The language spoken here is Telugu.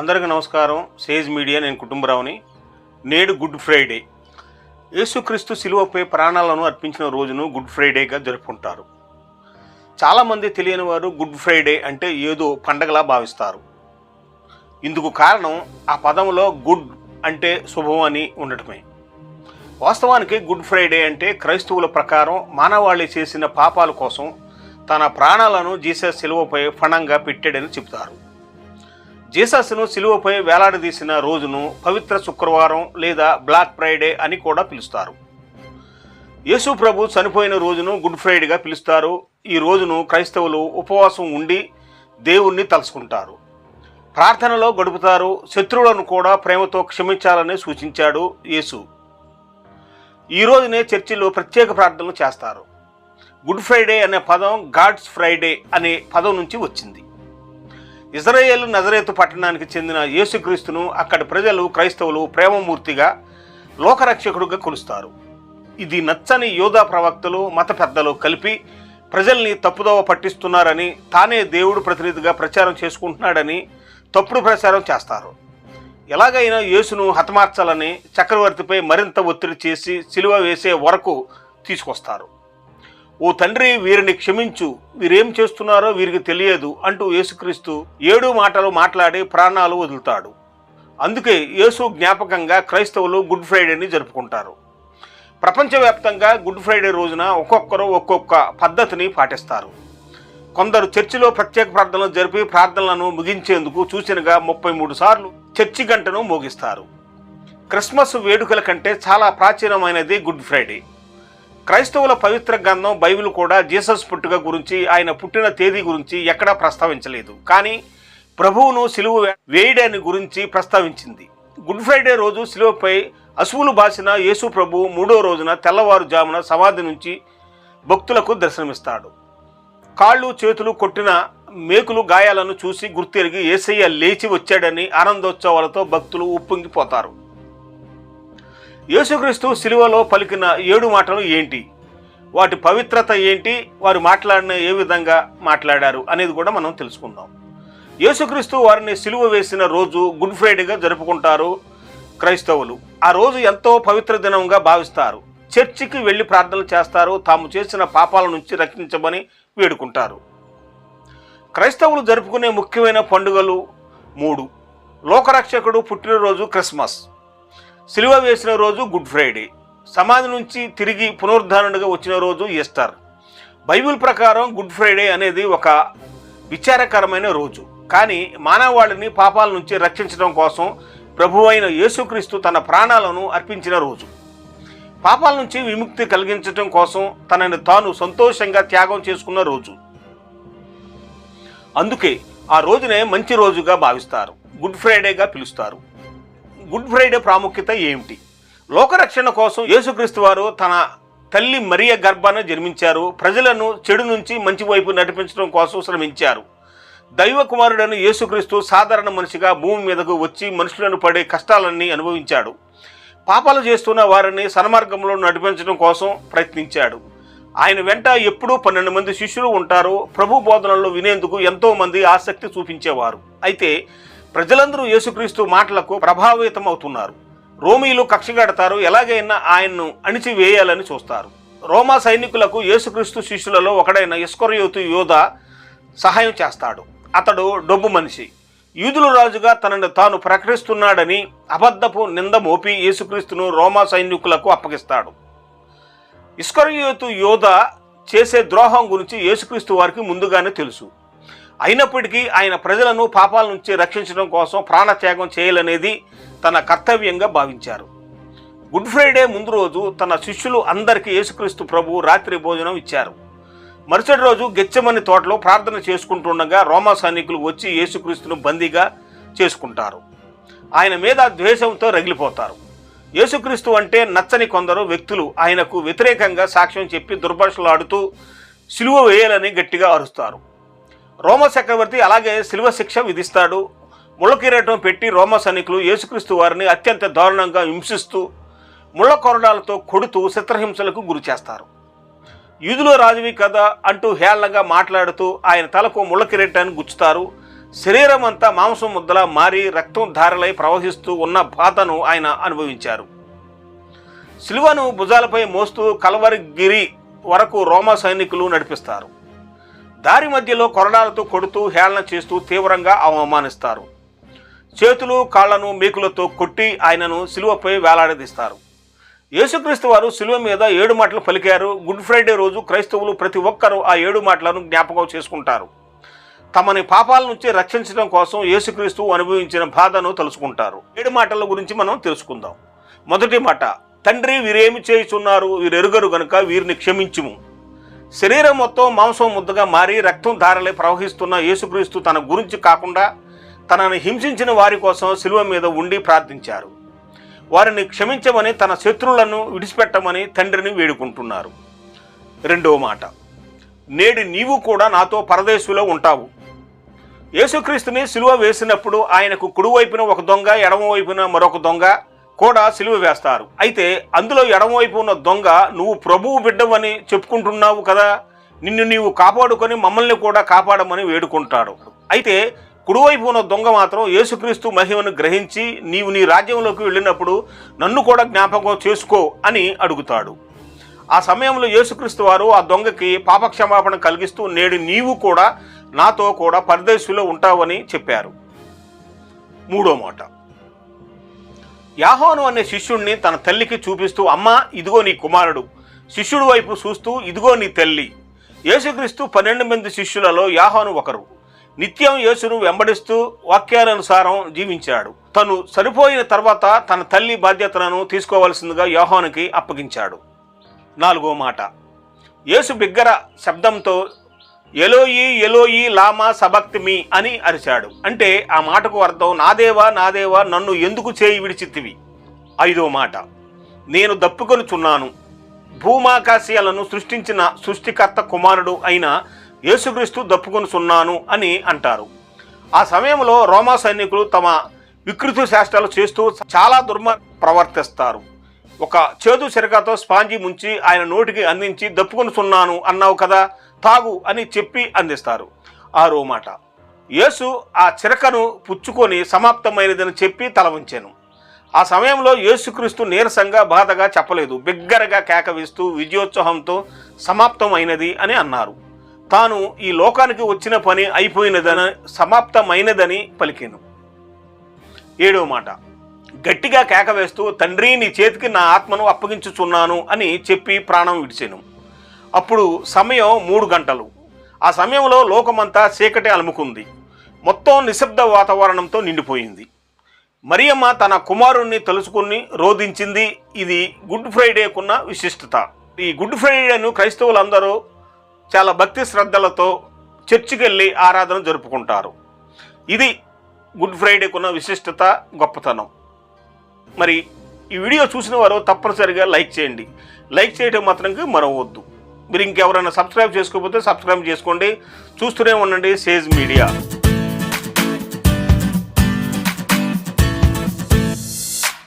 అందరికీ నమస్కారం. సేజ్ మీడియా నేను కుటుంబరావుని. నేడు గుడ్ ఫ్రైడే. యేసుక్రీస్తు శిలువపై ప్రాణాలను అర్పించిన రోజును గుడ్ ఫ్రైడేగా జరుపుకుంటారు. చాలామంది తెలియని వారు గుడ్ ఫ్రైడే అంటే ఏదో పండగలా భావిస్తారు. ఇందుకు కారణం ఆ పదంలో గుడ్ అంటే శుభం అని ఉండటమే. వాస్తవానికి గుడ్ ఫ్రైడే అంటే క్రైస్తవుల ప్రకారం మానవాళి చేసిన పాపాల కోసం తన ప్రాణాలను జీసస్ శిలువపై ఫణంగా పెట్టాడని చెబుతారు. జీసస్ను శిలువపై వేలాడదీసిన రోజును పవిత్ర శుక్రవారం లేదా బ్లాక్ ఫ్రైడే అని కూడా పిలుస్తారు. యేసు ప్రభు చనిపోయిన రోజును గుడ్ ఫ్రైడేగా పిలుస్తారు. ఈ రోజును క్రైస్తవులు ఉపవాసం ఉండి దేవుణ్ణి తలుసుకుంటారు ప్రార్థనలో గడుపుతారు. శత్రువులను కూడా ప్రేమతో క్షమించాలని సూచించాడు యేసు. ఈ రోజునే చర్చిలో ప్రత్యేక ప్రార్థనలు చేస్తారు. గుడ్ ఫ్రైడే అనే పదం గాడ్స్ ఫ్రైడే అనే పదం నుంచి వచ్చింది. ఇజ్రాయేల్ నజరేతు పట్టణానికి చెందిన యేసుక్రీస్తును అక్కడి ప్రజలు క్రైస్తవులు ప్రేమమూర్తిగా లోకరక్షకుడుగా కొలుస్తారు. ఇది నచ్చని యోధా ప్రవక్తలు మత పెద్దలు కలిపి ప్రజల్ని తప్పుదోవ పట్టిస్తున్నారని తానే దేవుడు ప్రతినిధిగా ప్రచారం చేసుకుంటున్నాడని తప్పుడు ప్రచారం చేస్తారు. ఎలాగైనా యేసును హతమార్చాలని చక్రవర్తిపై మరింత ఒత్తిడి చేసి సిలువ వేసే వరకు తీసుకొస్తారు. ఓ తండ్రి వీరిని క్షమించు. వీరేం చేస్తున్నారో వీరికి తెలియదు అంటూ యేసుక్రీస్తు ఏడు మాటలు మాట్లాడి ప్రాణాలు వదులుతాడు. అందుకే యేసు జ్ఞాపకంగా క్రైస్తవులు గుడ్ ఫ్రైడేని జరుపుకుంటారు. ప్రపంచవ్యాప్తంగా గుడ్ ఫ్రైడే రోజున ఒక్కొక్కరు ఒక్కొక్క పద్ధతిని పాటిస్తారు. కొందరు చర్చిలో ప్రత్యేక ప్రార్థనలు జరిపి ప్రార్థనలను ముగించేందుకు సూచనగా ముప్పై మూడు సార్లు చర్చి గంటను మోగిస్తారు. క్రిస్మస్ వేడుకల కంటే చాలా ప్రాచీనమైనది గుడ్ ఫ్రైడే. క్రైస్తవుల పవిత్ర గ్రంథం బైబిల్ కూడా జీసస్ పుట్టుక గురించి ఆయన పుట్టిన తేదీ గురించి ఎక్కడా ప్రస్తావించలేదు. కానీ ప్రభువును సిలువ వేయడాన్ని గురించి ప్రస్తావించింది. గుడ్ ఫ్రైడే రోజు సిలువపై అసువులు బాసిన యేసు ప్రభు మూడో రోజున తెల్లవారుజామున సమాధి నుంచి భక్తులకు దర్శనమిస్తాడు. కాళ్ళు చేతులు కొట్టిన మేకులు గాయాలను చూసి గుర్తెరిగి ఏసయ్య లేచి వచ్చాడని ఆనందోత్సవాలతో భక్తులు ఉప్పొంగిపోతారు. యేసుక్రీస్తు సిలువలో పలికిన ఏడు మాటలు ఏంటి? వాటి పవిత్రత ఏంటి? వారు మాట్లాడిన ఏ విధంగా మాట్లాడారు అనేది కూడా మనం తెలుసుకుందాం. యేసుక్రీస్తు వారిని సిలువ వేసిన రోజు గుడ్ ఫ్రైడేగా జరుపుకుంటారు క్రైస్తవులు. ఆ రోజు ఎంతో పవిత్ర దినంగా భావిస్తారు. చర్చికి వెళ్ళి ప్రార్థనలు చేస్తారు. తాము చేసిన పాపాల నుంచి రక్షించమని వేడుకుంటారు. క్రైస్తవులు జరుపుకునే ముఖ్యమైన పండుగలు మూడు. లోకరక్షకుడు పుట్టినరోజు క్రిస్మస్. సిలువ వేసిన రోజు గుడ్ ఫ్రైడే. సమాధి నుంచి తిరిగి పునరుద్ధరణగా వచ్చిన రోజు ఈస్టర్. బైబిల్ ప్రకారం గుడ్ ఫ్రైడే అనేది ఒక విచారకరమైన రోజు. కానీ మానవాళిని పాపాల నుంచి రక్షించడం కోసం ప్రభువైన యేసుక్రీస్తు తన ప్రాణాలను అర్పించిన రోజు. పాపాల నుంచి విముక్తి కలిగించడం కోసం తనని తాను సంతోషంగా త్యాగం చేసుకున్న రోజు. అందుకే ఆ రోజునే మంచి రోజుగా భావిస్తారు. గుడ్ ఫ్రైడేగా పిలుస్తారు. గుడ్ ఫ్రైడే ప్రాముఖ్యత ఏమిటి? లోకరక్షణ కోసం యేసుక్రీస్తు వారు తన తల్లి మరియ గర్భాన్ని జన్మించారు. ప్రజలను చెడు నుంచి మంచి వైపు నడిపించడం కోసం శ్రమించారు. దైవ కుమారుడైన యేసుక్రీస్తు సాధారణ మనిషిగా భూమి మీదకు వచ్చి మనుషులను పడే కష్టాలన్నీ అనుభవించాడు. పాపాలు చేస్తున్న వారిని సన్మార్గంలో నడిపించడం కోసం ప్రయత్నించాడు. ఆయన వెంట ఎప్పుడూ పన్నెండు మంది శిష్యులు ఉంటారు. ప్రభు బోధనలు వినేందుకు ఎంతోమంది ఆసక్తి చూపించేవారు. అయితే ప్రజలందరూ యేసుక్రీస్తు మాటలకు ప్రభావితం అవుతున్నారు రోమీలు కక్షగడతారు ఎలాగైనా ఆయన్ను అణిచివేయాలని చూస్తారు. రోమా సైనికులకు యేసుక్రీస్తు శిష్యులలో ఒకడైన ఇస్కొరయోతు యోధ సహాయం చేస్తాడు. అతడు డొబ్బు మనిషి. యూదుల రాజుగా తనను తాను ప్రకటిస్తున్నాడని అబద్ధపు నింద మోపి యేసుక్రీస్తును రోమా సైనికులకు అప్పగిస్తాడు. ఇస్కరియోతు యోధ చేసే ద్రోహం గురించి యేసుక్రీస్తు వారికి ముందుగానే తెలుసు. అయినప్పటికీ ఆయన ప్రజలను పాపాల నుంచి రక్షించడం కోసం ప్రాణత్యాగం చేయాలనేది తన కర్తవ్యంగా భావించారు. గుడ్ ఫ్రైడే ముందు రోజు తన శిష్యులు అందరికీ యేసుక్రీస్తు ప్రభు రాత్రి భోజనం ఇచ్చారు. మరుసటి రోజు గెచ్చమని తోటలో ప్రార్థన చేసుకుంటుండగా రోమా సైనికులు వచ్చి యేసుక్రీస్తును బందీగా చేసుకుంటారు. ఆయన మీద ద్వేషంతో రగిలిపోతారు. యేసుక్రీస్తు అంటే నచ్చని కొందరు వ్యక్తులు ఆయనకు వ్యతిరేకంగా సాక్ష్యం చెప్పి దుర్భాషలాడుతూ సిలువ వేయాలని గట్టిగా అరుస్తారు. రోమ చక్రవర్తి అలాగే శిల్వ శిక్ష విధిస్తాడు. ముళ్ళ కిరీటం పెట్టి రోమ సైనికులు యేసుక్రీస్తు వారిని అత్యంత దారుణంగా హింసిస్తూ ముళ్ళ కొరడాలతో కొడుతూ చిత్రహింసలకు గురి చేస్తారు. యూదులో రాజువి కదా అంటూ హేళనగా మాట్లాడుతూ ఆయన తలకు ముళ్ళ కిరీటాన్ని గుచ్చుతారు. శరీరం అంతా మాంసం ముద్దలా మారి రక్తం ధారలై ప్రవహిస్తూ ఉన్న బాధను ఆయన అనుభవించారు. సిలువను భుజాలపై మోస్తూ కలవరిగిరి వరకు రోమా సైనికులు నడిపిస్తారు. దారి మధ్యలో కొరడాలతో కొడుతూ హేళన చేస్తూ తీవ్రంగా అవమానిస్తారు. చేతులు కాళ్ళను మేకులతో కొట్టి ఆయనను సిలువపై వేలాడదీస్తారు. యేసుక్రీస్తు వారు సిలువ మీద ఏడు మాటలు పలికారు. గుడ్ ఫ్రైడే రోజు క్రైస్తవులు ప్రతి ఒక్కరూ ఆ ఏడు మాటలను జ్ఞాపకం చేసుకుంటారు. తమని పాపాల నుంచి రక్షించడం కోసం యేసుక్రీస్తు అనుభవించిన బాధను తలుచుకుంటారు. ఏడు మాటల గురించి మనం తెలుసుకుందాం. మొదటి మాట తండ్రి వీరేమి చేయుచున్నారు? వీరెరుగరు గనుక వీరిని క్షమించుము. శరీరం మొత్తం మాంసం ముద్దగా మారి రక్తం ధారలే ప్రవహిస్తున్న యేసుక్రీస్తు తన గురించి కాకుండా తనని హింసించిన వారి కోసం శిలువ మీద ఉండి ప్రార్థించారు. వారిని క్షమించమని తన శత్రువులను విడిచిపెట్టమని తండ్రిని వేడుకుంటున్నారు. రెండవ మాట నేడు నీవు కూడా నాతో పరదేశులో ఉంటావు. యేసుక్రీస్తుని శిలువ వేసినప్పుడు ఆయనకు కుడివైపున ఒక దొంగ ఎడమవైపున మరొక దొంగ కూడా సిలువ వేస్తారు. అయితే అందులో ఎడమవైపు ఉన్న దొంగ నువ్వు ప్రభువు బిడ్డవని చెప్పుకుంటున్నావు కదా నిన్ను నీవు కాపాడుకొని మమ్మల్ని కూడా కాపాడమని వేడుకుంటాడు. అయితే కుడివైపు ఉన్న దొంగ మాత్రం యేసుక్రీస్తు మహిమను గ్రహించి నీవు నీ రాజ్యంలోకి వెళ్ళినప్పుడు నన్ను కూడా జ్ఞాపకం చేసుకో అని అడుగుతాడు. ఆ సమయంలో యేసుక్రీస్తు వారు ఆ దొంగకి పాపక్షమాపణ కలిగిస్తూ నేడు నీవు కూడా నాతో కూడా పరదేశులో ఉంటావని చెప్పారు. మూడో మాట. యాహోను అనే శిష్యుణ్ణి తన తల్లికి చూపిస్తూ అమ్మ ఇదిగో నీ కుమారుడు. శిష్యుడు వైపు చూస్తూ ఇదిగో నీ తల్లి. యేసుక్రీస్తు పన్నెండు మంది శిష్యులలో యాహోను ఒకరు. నిత్యం యేసును వెంబడిస్తూ వాక్యానుసారం జీవించాడు. తను సరిపోయిన తర్వాత తన తల్లి బాధ్యతలను తీసుకోవాల్సిందిగా యోహానికి అప్పగించాడు. నాలుగో మాట. యేసు బిగ్గర శబ్దంతో ఎలోయి ఎలోయి లామా సబక్తిమి అని అరిచాడు. అంటే ఆ మాటకు అర్థం నాదేవా నాదేవా నన్ను ఎందుకు చేయి విడిచితివి? ఐదో మాట నేను దప్పుకొనుచున్నాను. భూమాకాశయాలను సృష్టించిన సృష్టికర్త కుమారుడు అయిన యేసుక్రీస్తు దప్పుకొనుచున్నాను అని అంటారు. ఆ సమయంలో రోమా సైనికులు తమ వికృతి శాస్త్రాలు చేస్తూ చాలా దుర్మ ప్రవర్తిస్తారు. ఒక చేదు చెరకతో స్పాంజి ముంచి ఆయన నోటికి అందించి దప్పుకొనుచున్నాను అన్నావు కదా తాగు అని చెప్పి అందిస్తారు. ఆరో మాట. యేసు ఆ చిరకను పుచ్చుకొని సమాప్తమైనదని చెప్పి తల ఉంచాను ఆ సమయంలో యేసుక్రీస్తు నీరసంగా బాధగా చెప్పలేదు. బిగ్గరగా కేక వేస్తూ విజయోత్సవంతో సమాప్తమైనది అని అన్నారు. తాను ఈ లోకానికి వచ్చిన పని అయిపోయినదని సమాప్తమైనదని పలికాను. ఏడవ మాట. గట్టిగా కేక వేస్తూ తండ్రి నీ చేతికి నా ఆత్మను అప్పగించుచున్నాను అని చెప్పి ప్రాణం విడిచాను. అప్పుడు సమయం మూడు గంటలు. ఆ సమయంలో లోకమంతా చీకటి అలుముకుంది. మొత్తం నిశ్శబ్ద వాతావరణంతో నిండిపోయింది. మరియమ్మ తన కుమారుణ్ణి తలుచుకుని రోధించింది ఇది గుడ్ ఫ్రైడేకున్న విశిష్టత. ఈ గుడ్ ఫ్రైడేను క్రైస్తవులందరూ చాలా భక్తి శ్రద్ధలతో చర్చికి వెళ్ళి ఆరాధన జరుపుకుంటారు. ఇది గుడ్ ఫ్రైడేకున్న విశిష్టత గొప్పతనం. మరి ఈ వీడియో చూసిన వారు తప్పనిసరిగా లైక్ చేయండి. లైక్ చేయడం మాత్రంగా మరవద్దు మీరు ఇంకెవరైనా సబ్స్క్రైబ్ చేసుకోకపోతే సబ్స్క్రైబ్ చేసుకోండి. చూస్తూనే ఉండండి. Sage Media.